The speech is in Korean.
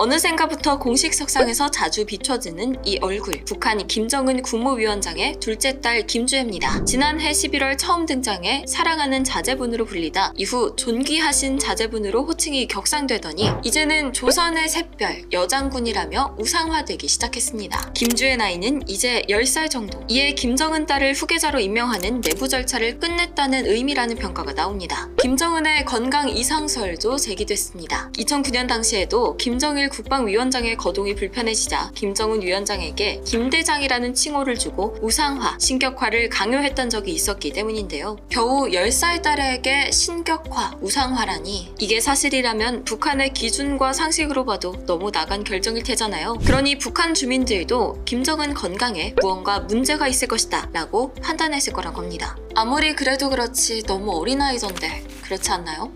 어느샌가부터 공식 석상에서 자주 비춰지는 이 얼굴. 북한이 김정은 국무위원장의 둘째 딸 김주혜입니다. 지난해 11월 처음 등장해 사랑하는 자제분으로 불리다 이후 존귀하신 자제분으로 호칭이 격상되더니 이제는 조선의 샛별, 여장군이라며 우상화되기 시작했습니다. 김주혜 나이는 이제 10살 정도. 이에 김정은 딸을 후계자로 임명하는 내부 절차를 끝냈다는 의미라는 평가가 나옵니다. 김정은의 건강 이상설도 제기됐습니다. 2009년 당시에도 김정일 국방위원장의 거동이 불편해지자 김정은 위원장에게 김대장이라는 칭호를 주고 우상화, 신격화를 강요했던 적이 있었기 때문인데요. 겨우 10살 딸에게 신격화, 우상화라니 이게 사실이라면 북한의 기준과 상식으로 봐도 너무 나간 결정일 테잖아요. 그러니 북한 주민들도 김정은 건강에 무언가 문제가 있을 것이다 라고 판단했을 거라고 합니다. 아무리 그래도 그렇지 너무 어린아이던데 그렇지 않나요?